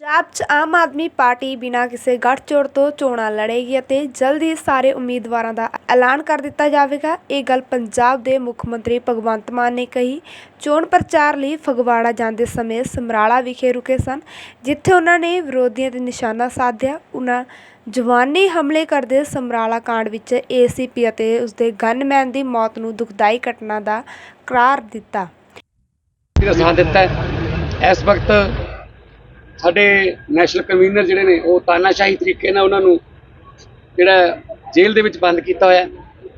ਪੰਜਾਬ 'ਚ ਆਮ ਆਦਮੀ ਪਾਰਟੀ ਬਿਨਾਂ ਕਿਸੇ ਗੱਠਜੋੜ ਤੋਂ ਚੋਣਾਂ ਲੜੇਗੀ ਅਤੇ ਜਲਦ ਹੀ ਸਾਰੇ ਉਮੀਦਵਾਰਾਂ ਦਾ ਐਲਾਨ ਕਰ ਦਿੱਤਾ ਜਾਵੇਗਾ। ਇਹ ਗੱਲ ਪੰਜਾਬ ਦੇ ਮੁੱਖ ਮੰਤਰੀ ਭਗਵੰਤ ਮਾਨ ਨੇ ਕਹੀ। ਚੋਣ ਪ੍ਰਚਾਰ ਲਈ ਫਗਵਾੜਾ ਜਾਂਦੇ ਸਮੇਂ ਸਮਰਾਲਾ ਵਿਖੇ ਰੁਕੇ ਸਨ, ਜਿੱਥੇ ਉਹਨਾਂ ਨੇ ਵਿਰੋਧੀਆਂ ਤੇ ਨਿਸ਼ਾਨਾ ਸਾਧਿਆ। ਉਹਨਾਂ ਜਵਾਨੀ ਹਮਲੇ ਕਰਦੇ ਸਮਰਾਲਾ ਕਾਂਡ ਵਿੱਚ ਏਸੀਪੀ ਅਤੇ ਉਸਦੇ ਗਨਮੈਨ ਦੀ ਮੌਤ ਨੂੰ ਦੁਖਦਾਈ ਘਟਨਾ ਦਾ ਕਰਾਰ ਦਿੱਤਾ। ਸਾਥ ਦਿੱਤਾ ਇਸ ਵਕਤ ਸਾਡੇ ਨੈਸ਼ਨਲ ਕਨਵੀਨਰ ਜਿਹੜੇ ਨੇ, ਉਹ ਤਾਨਾਸ਼ਾਹੀ ਤਰੀਕੇ ਨਾਲ ਉਹਨਾਂ ਨੂੰ ਜਿਹੜਾ ਜੇਲ੍ਹ ਦੇ ਵਿੱਚ ਬੰਦ ਕੀਤਾ ਹੋਇਆ ਹੈ।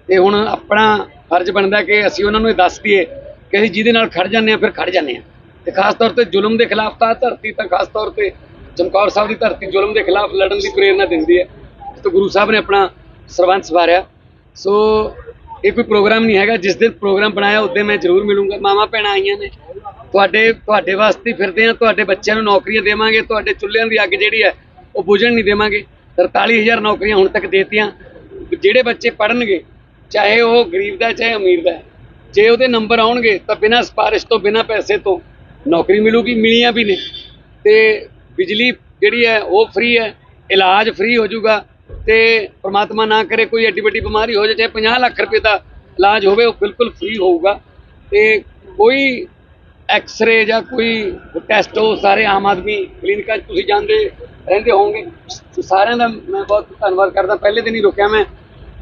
ਤੇ ਹੁਣ ਆਪਣਾ ਫਰਜ਼ ਬਣਦਾ ਕਿ ਅਸੀਂ ਉਹਨਾਂ ਨੂੰ ਇਹ ਦੱਸ ਦਈਏ ਕਿ ਅਸੀਂ ਜਿਹਦੇ ਨਾਲ ਖੜ ਜਾਂਦੇ ਆ ਫਿਰ ਖੜ ਜਾਂਦੇ ਆ ਤੇ ਖਾਸ ਤੌਰ ਤੇ ਜ਼ੁਲਮ ਦੇ ਖਿਲਾਫ ਤਾਂ ਧਰਤੀ ਤਾਂ ਖਾਸ ਤੌਰ ਤੇ ਚਮਕੌਰ ਸਾਹਿਬ ਦੀ ਧਰਤੀ ਜ਼ੁਲਮ ਦੇ ਖਿਲਾਫ ਲੜਨ ਦੀ ਪ੍ਰੇਰਣਾ ਦਿੰਦੀ ਹੈ। ਤੇ ਗੁਰੂ ਸਾਹਿਬ ਨੇ ਆਪਣਾ ਸਰਬੰਸ ਸਵਾਰਿਆ। ਸੋ ਇਹ ਕੋਈ ਪ੍ਰੋਗਰਾਮ ਨਹੀਂ ਹੈਗਾ। ਜਿਸ ਦਿਨ ਪ੍ਰੋਗਰਾਮ ਬਣਾਇਆ ਉਦੋਂ ਮੈਂ ਜ਼ਰੂਰ ਮਿਲੂੰਗਾ। ਮਾਵਾਂ ਭੈਣਾਂ ਆਈਆਂ ਨੇ। ਤੁਹਾਡੇ ਤੁਹਾਡੇ ਵਾਸਤੇ ਫਿਰਦੇ ਆ ਤੁਹਾਡੇ ਬੱਚਿਆਂ ਨੂੰ ਨੌਕਰੀਆਂ ਦੇਵਾਂਗੇ। ਤੁਹਾਡੇ ਚੁੱਲ੍ਹਿਆਂ ਦੀ ਅੱਗ ਜਿਹੜੀ ਹੈ, ਉਹ ਬੁਝਣ ਨਹੀਂ ਦੇਵਾਂਗੇ। 43000 ਨੌਕਰੀਆਂ ਹੁਣ ਤੱਕ ਦੇਤੀਆਂ। ਜਿਹੜੇ ਬੱਚੇ ਪੜਨਗੇ ਚਾਹੇ ਉਹ ਗਰੀਬ ਦਾ ਚਾਹੇ ਅਮੀਰ ਦਾ ਜੇ ਉਹਦੇ ਨੰਬਰ ਆਉਣਗੇ, ਤਾਂ ਬਿਨਾਂ ਸਿਫਾਰਿਸ਼ ਤੋਂ, ਬਿਨਾਂ ਪੈਸੇ ਤੋਂ ਨੌਕਰੀ ਮਿਲੂਗੀ। ਮਿਲੀਆਂ ਵੀ ਨੇ। ਤੇ ਬਿਜਲੀ ਜਿਹੜੀ ਹੈ, ਉਹ ਫ੍ਰੀ ਹੈ। ਇਲਾਜ ਫ੍ਰੀ ਹੋ ਜਾਊਗਾ। ਤੇ ਪ੍ਰਮਾਤਮਾ ਨਾ ਕਰੇ ਕੋਈ ਐਡੀ ਵੱਡੀ ਬਿਮਾਰੀ ਹੋ ਜਾਏ ਚਾਹੇ 50 ਲੱਖ ਰੁਪਏ ਦਾ ਇਲਾਜ ਹੋਵੇ ਉਹ ਬਿਲਕੁਲ ਫ੍ਰੀ ਹੋਊਗਾ। ਤੇ ਕੋਈ ਐਕਸ-ਰੇ ਜਾਂ ਕੋਈ ਟੈਸਟ ਉਹ ਸਾਰੇ ਆਮ ਆਦਮੀ ਕਲੀਨਿਕਾਂ 'ਚ ਤੁਸੀਂ ਜਾਂਦੇ ਰਹਿੰਦੇ ਹੋਵੋਗੇ। ਸਾਰਿਆਂ ਦਾ ਮੈਂ ਬਹੁਤ ਧੰਨਵਾਦ ਕਰਦਾ। ਪਹਿਲੇ ਦਿਨ ਹੀ ਰੁਕਿਆ ਮੈਂ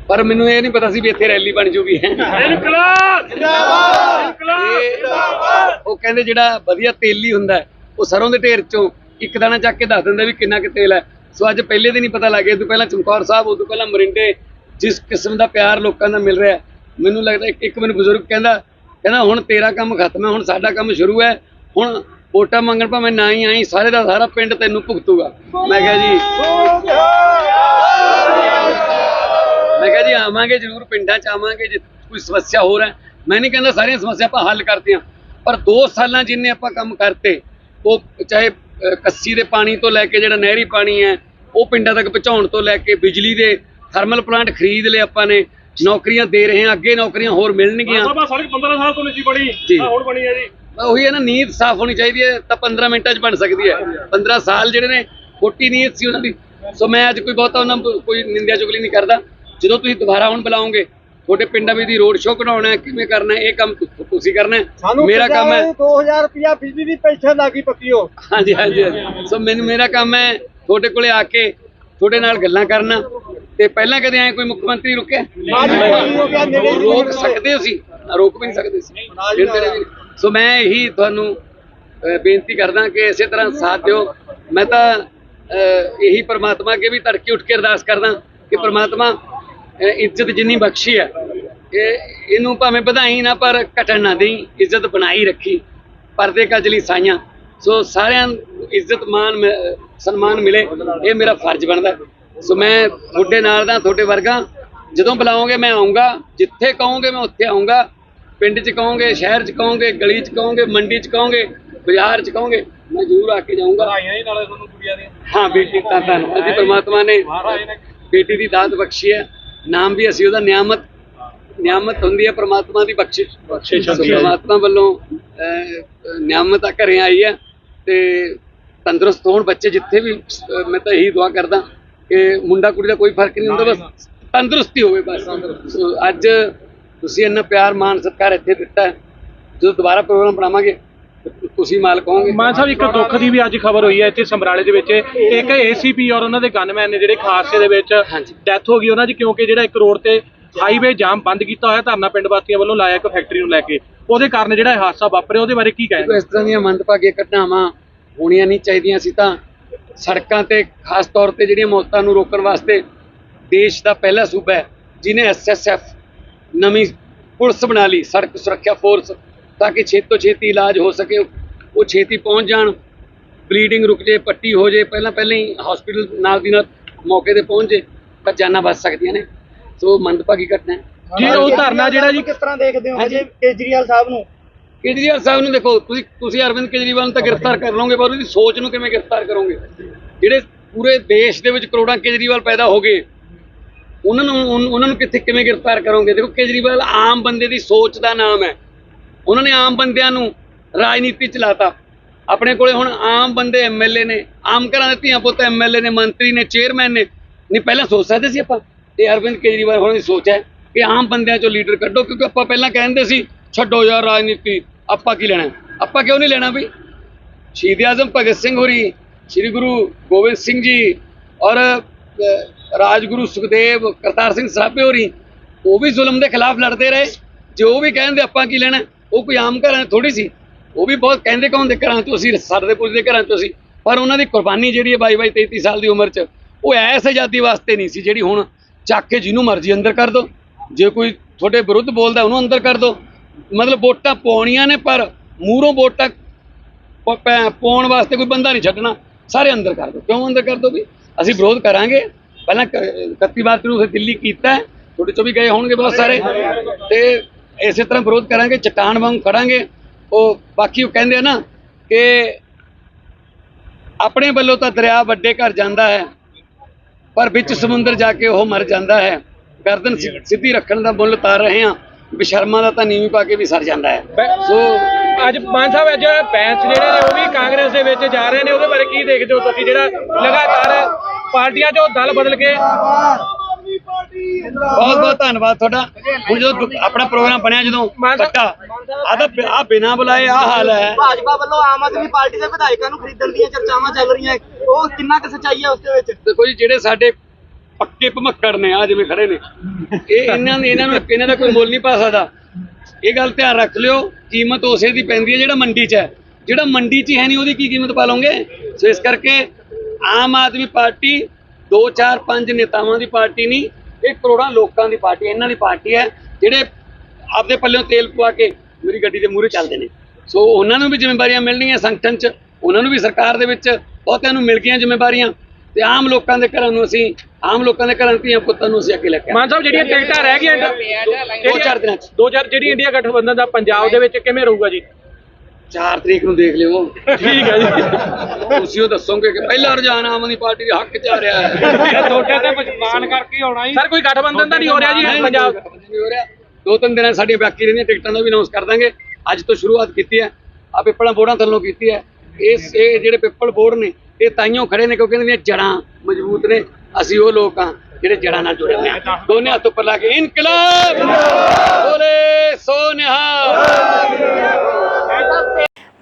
ਪਰ ਮੈਨੂੰ ਇਹ ਨਹੀਂ ਪਤਾ ਸੀ ਵੀ ਇੱਥੇ ਰੈਲੀ ਬਣ ਜੂਗੀ। ਇਨਕਲਾਬ! ਜਿੰਦਾਬਾਦ ਇਨਕਲਾਬ ਉਹ ਕਹਿੰਦੇ ਜਿਹੜਾ ਵਧੀਆ ਤੇਲੀ ਹੁੰਦਾ ਉਹ ਸਰੋਂ ਦੇ ਢੇਰ ਚੋਂ ਇੱਕ ਦਾਣਾ ਚੱਕ ਕੇ ਦੱਸ ਦਿੰਦਾ ਵੀ ਕਿੰਨਾ ਕੁ ਤੇਲ ਹੈ। ਸੋ ਅੱਜ ਪਹਿਲੇ ਦਿਨ ਹੀ ਪਤਾ ਲੱਗ ਗਿਆ ਤੋਂ ਪਹਿਲਾਂ ਚਮਕੌਰ ਸਾਹਿਬ ਉਦੋਂ ਪਹਿਲਾਂ ਮਰਿੰਡੇ, ਜਿਸ ਕਿਸਮ ਦਾ ਪਿਆਰ ਲੋਕਾਂ ਦਾ ਮਿਲ ਰਿਹਾ, ਮੈਨੂੰ ਲੱਗਦਾ ਇੱਕ ਇੱਕ ਮੈਨੂੰ ਬਜ਼ੁਰਗ ਕਹਿੰਦਾ ਕਹਿੰਦਾ ਹੁਣ ਤੇਰਾ ਕੰਮ ਖਤਮ ਹੈ, ਹੁਣ ਸਾਡਾ ਕੰਮ ਸ਼ੁਰੂ ਹੈ, ਹੁਣ ਵੋਟਾਂ ਮੰਗਣ ਭਾਵੇਂ ਨਾ ਹੀ ਆਈ, ਸਾਰੇ ਦਾ ਸਾਰਾ ਪਿੰਡ ਤੈਨੂੰ ਭੁਗਤੂਗਾ। ਮੈਂ ਕਿਹਾ ਜੀ, ਮੈਂ ਕਿਹਾ ਜੀ, ਆਵਾਂਗੇ ਜ਼ਰੂਰ, ਪਿੰਡਾਂ ਚ ਆਵਾਂਗੇ, ਜੇ ਕੋਈ ਸਮੱਸਿਆ ਹੋਰ ਹੈ। ਮੈਂ ਨਹੀਂ ਕਹਿੰਦਾ ਸਾਰੀਆਂ ਸਮੱਸਿਆ ਆਪਾਂ ਹੱਲ ਕਰਤੀਆਂ, ਪਰ 2 ਸਾਲਾਂ ਜਿੰਨੇ ਆਪਾਂ ਕੰਮ ਕਰਤੇ, ਉਹ ਚਾਹੇ ਕੱਸੀ ਦੇ ਪਾਣੀ ਤੋਂ ਲੈ ਕੇ ਜਿਹੜਾ ਨਹਿਰੀ ਪਾਣੀ ਹੈ ਉਹ ਪਿੰਡਾਂ ਤੱਕ ਪਹੁੰਚਾਉਣ ਤੋਂ ਲੈ ਕੇ ਬਿਜਲੀ ਦੇ ਥਰਮਲ ਪਲਾਂਟ ਖਰੀਦ ਲਏ ਆਪਾਂ ਨੇ। ਨੌਕਰੀਆਂ ਦੇ ਰਹੇ ਹਾਂ ਅੱਗੇ ਨੌਕਰੀਆਂ ਹੋਰ ਮਿਲਣਗੀਆਂ। ਬਾਬਾ ਸੜਕ 15 ਸਾਲ ਤੋਂ ਨਹੀਂ ਸੀ ਬਣੀ। ਜੀ। ਆਹ ਹੁਣ ਬਣੀ ਹੈ ਜੀ। ਉਹੀ ਹੈ ਨਾ ਨੀਂਦ ਸਾਫ਼ ਹੋਣੀ ਚਾਹੀਦੀ ਹੈ ਤਾਂ 15 ਮਿੰਟਾਂ 'ਚ ਬਣ ਸਕਦੀ ਹੈ। 15 ਸਾਲ ਜਿਹੜੇ ਨੇ ਖੋਟੀ ਨੀਅਤ ਸੀ ਉਹਨਾਂ ਦੀ। ਸੋ ਮੈਂ ਅੱਜ ਕੋਈ ਬਹੁਤਾ ਉਹਨਾਂ ਕੋਈ ਨਿੰਦਿਆ ਚੁਗਲੀ ਨਹੀਂ ਕਰਦਾ। ਜਦੋਂ ਤੁਸੀਂ ਦੁਬਾਰਾ ਹੁਣ ਬੁਲਾਓਗੇ ਤੁਹਾਡੇ ਪਿੰਡਾਂ ਵਿੱਚ ਦੀ ਰੋਡ ਸ਼ੋਅ ਕਢਾਉਣਾ ਹੈ ਕਿਵੇਂ ਕਰਨਾ ਹੈ ਇਹ ਕੰਮ ਤੁ- ਤੁਸੀਂ ਕਰਨਾ ਹੈ? ਮੇਰਾ ਕੰਮ ਹੈ 2000 ਰੁਪਿਆ ਬਿਜਲੀ ਦੀ ਪੈਨਸ਼ਨ ਲੱਗੀ ਪੱਕੀ ਹੋ ਹਾਂਜੀ ਹਾਂਜੀ ਹਾਂਜੀ। ਸੋ ਮੈਨੂੰ ਮੇਰਾ ਕੰਮ ਹੈ ਤੁਹਾਡੇ ਕੋਲੇ ਆ ਕੇ ਤੁਹਾਡੇ ਨਾਲ ਗੱਲਾਂ ਕਰਨਾ। ਤੇ ਪਹਿਲਾਂ ਕਦੇ ਐ ਕੋਈ ਮੁੱਖ ਮੰਤਰੀ ਰੁਕਿਆ? ਰੋਕ ਸਕਦੇ ਹੋ ਸੀ ਰੋਕ ਵੀ ਨਹੀਂ ਸਕਦੇ ਸੀ ਫਿਰ ਤੇਰੇ ਵੀ- ਸੋ ਮੈਂ ਇਹੀ ਤੁਹਾਨੂੰ ਅਹ, ਬੇਨਤੀ ਕਰਦਾ ਕਿ ਇਸੇ ਤਰ੍ਹਾਂ ਸਾਥ ਦਿਓ। ਮੈਂ ਤਾਂ ਅਹ, ਇਹੀ ਪ੍ਰਮਾਤਮਾ ਅੱਗੇ ਵੀ ਤੜਕੇ ਉੱਠ ਕੇ ਅਰਦਾਸ ਕਰਦਾ ਕਿ ਪ੍ਰਮਾਤਮਾ ਇੱਜ਼ਤ ਜਿੰਨੀ ਬਖਸ਼ੀ ਹੈ ਇਹ ਇਹਨੂੰ ਭਾਵੇਂ ਵਧਾਈ ਨਾ ਪਰ ਘਟਣ ਨਾ ਦੇਈ ਇੱਜ਼ਤ ਬਣਾਈ ਰੱਖੀ। ਪਰਦੇ ਕਜਲੀ ਸਾਈਆਂ। ਸੋ ਸਾਰਿਆਂ ਇੱਜ਼ਤ ਮਾਨ ਸਨਮਾਨ ਮਿਲੇ ਇਹ ਮੇਰਾ ਫਰਜ਼ ਬਣਦਾ। ਸੋ ਮੈਂ ਤੁਹਾਡੇ ਨਾਲ ਦਾ ਤੁਹਾਡੇ ਵਰਗਾ ਜਦੋਂ ਬੁਲਾਓਗੇ ਮੈਂ ਆਉਂਗਾ ਜਿੱਥੇ ਕਹੋਗੇ ਮੈਂ ਉੱਥੇ ਆਉਂਗਾ ਪਿੰਡ 'ਚ ਕਹੋਗੇ ਸ਼ਹਿਰ 'ਚ ਕਹੋਗੇ ਗਲੀ 'ਚ ਕਹੋਗੇ ਮੰਡੀ 'ਚ ਕਹੋਗੇ ਬਾਜ਼ਾਰ 'ਚ ਕਹੋਗੇ ਮੈਂ ਜ਼ਰੂਰ ਆ ਕੇ ਜਾਊਂਗਾ। ਵਧਾਈਆਂ ਹੀ ਨਾਲੇ ਤੁਹਾਨੂੰ ਕੁੜੀਆਂ ਦੀਆਂ। ਹਾਂ ਬੇਟੀ ਤਾਂ ਧੰਨਵਾਦ ਜੀ ਪ੍ਰਮਾਤਮਾ ਨੇ ਬੇਟੀ ਦੀ ਦਾਤ ਬਖਸ਼ੀ ਹੈ। ਨਾਮ ਵੀ ਅਸੀਂ ਉਹਦਾ ਨਿਆਮਤ ਨਿਆਮਤ ਹੁੰਦੀ ਹੈ ਪ੍ਰਮਾਤਮਾ ਦੀ ਬਖਸ਼ਿਸ਼ ਬਖਸ਼ਿਸ਼ ਹੁੰਦੀ ਹੈ। ਪ੍ਰਮਾਤਮਾ ਵੱਲੋਂ ਨਿਆਮਤ ਆ ਘਰੇ ਆਈ ਹੈ ਤੇ ਤੰਦਰੁਸਤ ਹੋਣ ਬੱਚੇ ਜਿੱਥੇ ਵੀ ਮੈਂ ਤਾਂ ਇਹੀ ਦੁਆ ਕਰਦਾ ਕਿ ਮੁੰਡਾ ਕੁੜੀ ਦਾ ਕੋਈ ਫ਼ਰਕ ਨਹੀਂ ਹੁੰਦਾ ਬਸ ਤੰਦਰੁਸਤੀ ਹੋਵੇ ਬਸ ਅੱਜ ਤੁਸੀਂ ਇੰਨਾ ਪਿਆਰ ਮਾਨ ਸਤਿਕਾਰ ਇੱਥੇ ਦਿੱਤਾ। ਜਦੋਂ ਦੁਬਾਰਾ ਪ੍ਰੋਗਰਾਮ ਬਣਾਵਾਂਗੇ ਤੁਸੀਂ ਮਾਲਕ ਹੋਵੋਗੇ? ਮਾਨ ਸਾਹਿਬ ਇੱਕ ਦੁੱਖ ਦੀ ਵੀ ਅੱਜ ਖਬਰ ਹੋਈ ਹੈ ਇੱਥੇ ਸਮਰਾਲੇ ਦੇ ਵਿੱਚ। ਇੱਕ ਏਸੀਪੀ ਔਰ ਉਹਨਾਂ ਦੇ ਗਨਮੈਨ ਨੇ ਜਿਹੜੇ ਖਾਸੇ ਦੇ ਵਿੱਚ। ਡੈਥ ਹੋ ਗਈ ਉਹਨਾਂ ਦੀ ਕਿਉਂਕਿ ਜਿਹੜਾ ਇੱਕ ਰੋਡ ਤੇ ਹਾਈਵੇ ਜਾਮ ਬੰਦ ਕੀਤਾ ਹੋਇਆ ਧਰਨਾ ਪਿੰਡ ਵਾਸੀਆਂ ਵੱਲੋਂ ਲਾਇਆ ਇੱਕ ਫੈਕਟਰੀ ਨੂੰ ਲੈ ਕੇ। ਉਹਦੇ ਕਾਰਨ ਜਿਹੜਾ ਹਾਦਸਾ ਵਾਪਰਿਆ ਉਹਦੇ ਬਾਰੇ ਕੀ ਕਹਿਣਾ? ਇਸ ਤਰ੍ਹਾਂ ਦੀਆਂ ਮੰਦਭਾਗੀਆਂ ਘਟਨਾਵਾਂ ਹੋਣੀਆਂ ਨਹੀਂ ਚਾਹੀਦੀਆਂ ਸੀ ਤਾਂ ਸੜਕਾਂ ਤੇ ਖਾਸ ਤੌਰ ਤੇ ਜਿਹੜੀਆਂ ਮੌਤਾਂ ਨੂੰ ਰੋਕਣ ਵਾਸਤੇ ਦੇਸ਼ ਦਾ ਪਹਿਲਾ ਸੂਬਾ ਹੈ ਜਿਨੇ ਐਸਐਸਐਫ ਨਵੀਂ ਪੁਲਿਸ ਬਣਾ ਲਈ ਸੜਕ ਸੁਰੱਖਿਆ ਫੋਰਸ ਤਾਂ ਕਿ ਛੇਤੀ ਤੋਂ ਛੇਤੀ ਇਲਾਜ ਹੋ ਸਕੇ ਉਹ ਛੇਤੀ ਪਹੁੰਚ ਜਾਣ। ਬਲੀਡਿੰਗ ਰੁਕ ਜੇ ਪੱਟੀ ਹੋ ਜੇ ਪਹਿਲਾਂ ਪਹਿਲਾਂ ਹੀ ਹਸਪੀਟਲ ਨਾਲ ਦੀ ਨਾਲ ਮੌਕੇ ਤੇ ਪਹੁੰਚ ਜੇ ਤਾਂ ਜਾਨਾਂ ਬਚ ਸਕਦੀਆਂ ਨੇ। ਸੋ ਮੰਦਭਾਗੀ ਘਟਨਾ ਜੀ ਉਹ ਧਰਨਾ ਜਿਹੜਾ ਜੀ ਕਿਸ ਤਰ੍ਹਾਂ ਦੇਖਦੇ ਹੋ? ਹਜੇ। ਕੇਜਰੀਵਾਲ ਸਾਹਿਬ ਨੂੰ? ਕੇਜਰੀਵਾਲ ਸਾਹਿਬ ਨੂੰ ਦੇਖੋ ਤੁਸੀਂ ਤੁਸੀਂ ਅਰਵਿੰਦ ਕੇਜਰੀਵਾਲ ਨੂੰ ਤਾਂ ਗ੍ਰਿਫਤਾਰ ਕਰ ਲਓਗੇ ਪਰ ਉਹਦੀ ਸੋਚ ਨੂੰ ਕਿਵੇਂ ਗ੍ਰਿਫਤਾਰ ਕਰੋਗੇ? ਜਿਹੜੇ ਪੂਰੇ ਦੇਸ਼ ਦੇ ਵਿੱਚ ਕਰੋੜਾਂ ਕੇਜਰੀਵਾਲ ਪੈਦਾ ਹੋ ਗਏ ਉਹਨਾਂ ਨੂੰ ਉਹਨਾਂ ਨੂੰ ਕਿੱਥੇ ਕਿਵੇਂ ਗ੍ਰਿਫਤਾਰ ਕਰੋਗੇ? ਦੇਖੋ ਕੇਜਰੀਵਾਲ ਆਮ ਬੰਦੇ ਦੀ ਸੋਚ ਦਾ ਨਾਮ ਹੈ। ਉਹਨਾਂ ਨੇ ਆਮ ਬੰਦਿਆਂ ਨੂੰ ਰਾਜਨੀਤੀ ਚ ਲਾਤਾ। ਆਪਣੇ ਕੋਲੇ ਹੁਣ ਆਮ ਬੰਦੇ ਐਮਐਲਏ ਨੇ, ਆਮ ਘਰਾਂ ਦੇ ਧੀਆਂ ਪੁੱਤ ਐਮਐਲਏ ਨੇ, ਮੰਤਰੀ ਨੇ, ਚੇਅਰਮੈਨ ਨੇ। ਨਹੀਂ, ਪਹਿਲਾਂ ਸੋਚ ਸਕਦੇ ਸੀ ਆਪਾਂ? ਇਹ ਅਰਵਿੰਦ ਕੇਜਰੀਵਾਲ ਹੋਰਾਂ ਦੀ ਸੋਚ ਹੈ ਕਿ ਆਮ ਬੰਦਿਆਂ ਚੋਂ ਲੀਡਰ ਕੱਢੋ, ਕਿਉਂਕਿ ਆਪਾਂ ਪਹਿਲਾਂ ਕਹਿੰਦੇ ਸੀ, ਛੱਡੋ ਯਾਰ ਰਾਜਨੀਤੀ, ਆਪਾਂ ਕੀ ਲੈਣਾ? ਆਪਾਂ ਕਿਉਂ ਨਹੀਂ ਲੈਣਾ ਵੀ ਸ਼ਹੀਦ ਆਜ਼ਮ, ਭਗਤ ਸਿੰਘ ਹੋਰੀ, ਸ੍ਰੀ ਗੁਰੂ ਗੋਬਿੰਦ ਸਿੰਘ ਜੀ ਔਰ ਰਾਜਗੁਰੂ ਸੁਖਦੇਵ, ਕਰਤਾਰ ਸਿੰਘ ਸਰਾਭੇ ਹੋਰੀ, ਉਹ ਵੀ ਜ਼ੁਲਮ ਦੇ ਖਿਲਾਫ ਲੜਦੇ ਰਹੇ। ਜੇ ਉਹ ਵੀ ਕਹਿੰਦੇ ਆਪਾਂ ਕੀ ਲੈਣਾ? ਉਹ ਕੋਈ ਆਮ ਘਰਾਂ ਥੋੜੀ ਸੀ, ਉਹ ਵੀ ਬਹੁਤ ਕਹਿੰਦੇ ਕੌਣ ਦੇ ਘਰਾਂ ਚੋਂ ਸੀ ਸਾਡੇ ਪੁੱਛਦੇ ਘਰਾਂ ਚੋਂ ਸੀ ਪਰ ਉਹਨਾਂ ਦੀ ਕੁਰਬਾਨੀ ਜਿਹੜੀ ਹੈ ਬਾਈ ਬਾਈ 33 ਸਾਲ ਦੀ ਉਮਰ 'ਚ, ਉਹ ਐਸ ਆਜ਼ਾਦੀ ਵਾਸਤੇ ਨਹੀਂ ਸੀ, ਜਿਹੜੀ ਹੁਣ ਚੱਕ ਕੇ ਜਿਹਨੂੰ ਮਰਜ਼ੀ ਅੰਦਰ ਕਰ ਦੋ, ਜੇ ਕੋਈ ਤੁਹਾਡੇ ਵਿਰੁੱਧ ਬੋਲਦਾ ਉਹਨੂੰ ਅੰਦਰ ਕਰ ਦੋ, ਮਤਲਬ ਵੋਟਾਂ ਪਾਉਣੀਆਂ ਨੇ, ਪਰ ਮੂਹਰੋਂ ਵੋਟਾਂ ਪੈ- ਪਾਉਣ ਵਾਸਤੇ ਕੋਈ ਬੰਦਾ ਨਹੀਂ ਛੱਡਣਾ, ਸਾਰੇ ਅੰਦਰ ਕਰ ਦੋ। ਕਿਉਂ ਅੰਦਰ ਕਰ ਦੋ ਵੀ? ਅਸੀਂ ਵਿਰੋਧ ਕਰਾਂਗੇ। ਪਹਿਲਾਂ ਕ- 31 ਮਾਰਚ ਨੂੰ ਅਸੀਂ ਦਿੱਲੀ ਕੀਤਾ ਤੁਹਾਡੇ ਚੋਂ ਵੀ ਗਏ ਹੋਣਗੇ ਬਹੁਤ ਸਾਰੇ। ਤੇ ਇਸੇ ਤਰ੍ਹਾਂ ਵਿਰੋਧ ਕਰਾਂਗੇ ਚਟਾਨ ਵਾਂਗ ਖੜਾਂਗੇ। ਉਹ ਬਾਕੀ ਉਹ ਕਹਿੰਦੇ ਆ ਨਾ ਕਿ ਆਪਣੇ ਵੱਲੋਂ ਤਾਂ ਦਰਿਆ ਵੱਡੇ ਘਰ ਜਾਂਦਾ ਹੈ ਪਰ ਵਿੱਚ ਸਮੁੰਦਰ ਜਾ ਕੇ ਉਹ ਮਰ ਜਾਂਦਾ ਹੈ। ਗਰਦਨ ਸਿੱਧੀ ਰੱਖਣ ਦਾ ਮੁੱਲ ਤਾਰ ਰਹੇ ਹਾਂ ਬਿਸ਼ਰਮਾ ਦਾ ਤਾਂ ਨੀਵੀਂ ਪਾ ਕੇ ਵੀ ਸਰ ਜਾਂਦਾ ਹੈ। ਸੋ ਅੱਜ ਮਾਨ ਸਾਹਿਬ ਅੱਜ ਬੈਂਸ ਜਿਹੜੇ ਨੇ ਉਹ ਵੀ ਕਾਂਗਰਸ ਦੇ ਵਿੱਚ ਜਾ ਰਹੇ ਨੇ। ਉਹਦੇ ਬਾਰੇ ਕੀ ਦੇਖਦੇ ਹੋ ਤੁਸੀਂ? ਜਿਹੜਾ ਲਗਾਤਾਰ ਪਾਰਟੀਆਂ 'ਚੋਂ ਦਲ ਬਦਲ ਕੇ ਬਹੁਤ ਬਹੁਤ ਧੰਨਵਾਦ ਤੁਹਾਡਾ। ਹੁਣ ਜਦੋਂ ਆਪਣਾ ਪ੍ਰੋਗਰਾਮ ਬਣਿਆ ਜਦੋਂ ਕੱਟਾ ਆ ਤਾਂ ਆ ਬਿਨਾ ਬੁਲਾਏ ਆ ਹਾਲ ਹੈ। ਭਾਜਪਾ ਵੱਲੋਂ ਆਮ ਆਦਮੀ ਪਾਰਟੀ ਦੇ ਵਿਧਾਇਕਾਂ ਨੂੰ ਖਰੀਦਣ ਦੀਆਂ ਚਰਚਾਵਾਂ ਚੱਲ ਰਹੀਆਂ। ਉਹ ਕਿੰਨਾ ਕੁ ਸੱਚਾਈ ਹੈ ਉਸ ਦੇ ਵਿੱਚ? ਦੇਖੋ ਜੀ ਜਿਹੜੇ ਸਾਡੇ ਪੱਕੇ ਭਮੱਕੜ ਨੇ ਆ ਜਿਵੇਂ ਖੜੇ ਨੇ ਇਹ ਇਹਨਾਂ ਨੇ ਇਹਨਾਂ ਨੂੰ ਇਹਨਾਂ ਦਾ ਕੋਈ ਮੁੱਲ ਨਹੀਂ ਪਾ ਸਕਦਾ। ਇਹ ਗੱਲ ਧਿਆਨ ਰੱਖ ਲਿਓ ਕੀਮਤ ਉਸੇ ਦੀ ਪੈਂਦੀ ਹੈ ਜਿਹੜਾ ਮੰਡੀ 'ਚ ਹੈ। ਜਿਹੜਾ ਮੰਡੀ 'ਚ ਹੀ ਹੈ ਨਹੀਂ ਉਹਦੀ ਕੀ ਕੀਮਤ ਪਾ ਲਓਗੇ? ਸੋ ਇਸ ਕਰਕੇ ਆਮ ਆਦਮੀ ਪਾਰਟੀ 2 4 5 ਨੇਤਾਵਾਂ ਦੀ ਪਾਰਟੀ ਨਹੀਂ ਇਹ ਕਰੋੜਾਂ ਲੋਕਾਂ ਦੀ ਪਾਰਟੀ ਇਹਨਾਂ ਦੀ ਪਾਰਟੀ ਹੈ ਜਿਹੜੇ ਆਪਦੇ ਪੱਲਿਓਂ ਤੇਲ ਪਵਾ ਕੇ ਮੇਰੀ ਗੱਡੀ ਦੇ ਮੂਹਰੇ ਚੱਲਦੇ ਨੇ। ਸੋ ਉਹਨਾਂ ਨੂੰ ਵੀ ਜ਼ਿੰਮੇਵਾਰੀਆਂ ਮਿਲਣੀਆਂ ਸੰਗਠਨ 'ਚ ਉਹਨਾਂ ਨੂੰ ਵੀ ਸਰਕਾਰ ਦੇ ਵਿੱਚ ਬਹੁਤਿਆਂ ਨੂੰ ਮਿਲ ਗਈਆਂ ਜ਼ਿੰਮੇਵਾਰੀਆਂ ਤੇ ਆਮ ਲੋਕਾਂ ਦੇ ਘਰਾਂ ਨੂੰ ਅਸੀਂ ਆਮ ਲੋਕਾਂ ਦੇ ਘਰਾਂ ਧੀਆਂ ਪੁੱਤਾਂ ਨੂੰ ਅਸੀਂ ਅੱਗੇ ਲੈ ਕੇ। ਮਾਨ ਸਾਹਿਬ ਜਿਹੜੀਆਂ ਟਿਕਟਾਂ ਰਹਿ ਗਈਆਂ ਦੋ ਚਾਰ ਦਿਨਾਂ 'ਚ। ਦੋ ਚਾਰ ਜਿਹੜੀ ਇੰਡੀਆ ਗਠਬੰਧਨ ਦਾ ਪੰਜਾਬ ਦੇ ਵਿੱਚ ਕਿਵੇਂ ਰਹੂਗਾ ਜੀ? 4 ਤਰੀਕ ਨੂੰ ਦੇਖ ਲਿਓ। ਠੀਕ ਹੈ ਜੀ। ਤੁਸੀਂ ਉਹ ਦੱਸੋਗੇ ਕਿ ਪਹਿਲਾ ਰੁਝਾਨ ਆਮ ਆਦਮੀ ਪਾਰਟੀ ਦੇ ਹੱਕ 'ਚ ਆ ਰਿਹਾ ਹੈ। ਤੁਹਾਡੇ ਤੇ ਪਛਤਾਨ ਕਰਕੇ ਆਉਣਾ ਹੀ ਸਰ ਕੋਈ ਗਠਬੰਧਨ ਤਾਂ ਨਹੀਂ ਹੋ ਰਿਹਾ ਜੀ ਪੰਜਾਬ ਨਹੀਂ ਹੋ ਰਿਹਾ। ਦੋ ਤਿੰਨ ਦਿਨਾਂ ਸਾਡੀਆਂ ਬਾਕੀ ਰਹਿੰਦੀਆਂ ਟਿਕਟਾਂ ਦਾ ਵੀ ਅਨਾਉਂਸ ਕਰ ਦਾਂਗੇ। ਅੱਜ ਤੋਂ ਸ਼ੁਰੂਆਤ ਕੀਤੀ ਹੈ। ਆ ਪਿੱਪਲਾਂ ਬੋੜਾਂ ਥੱਲੋਂ ਕੀਤੀ ਹੈ। ਇਸ ਇਹ ਜਿਹੜੇ ਪਿੱਪਲ ਬੋੜ ਨੇ ਇਹ ਤਾਈਓ ਖੜੇ ਨੇ ਕਿਉਂਕਿ ਇਹਨਾਂ ਦੀਆਂ ਜੜਾਂ ਮਜ਼ਬੂਤ ਨੇ। ਅਸੀਂ ਉਹ ਲੋਕ ਆ ਜਿਹੜੇ ਜੜਾਂ ਨਾਲ ਜੁੜੇ ਹੋਏ ਆ ਦੋਨੇ ਹੱਥ ਉੱਪਰ ਲਾ ਕੇ ਇਨਕਲਾਬ! ਬੋਲੇ ਸੋ ਨਿਹਾਲ!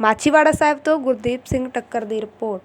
ਮਾਛੀਵਾੜਾ ਸਾਹਿਬ ਤੋਂ ਗੁਰਦੀਪ ਸਿੰਘ ਟੱਕਰ ਦੀ ਰਿਪੋਰਟ।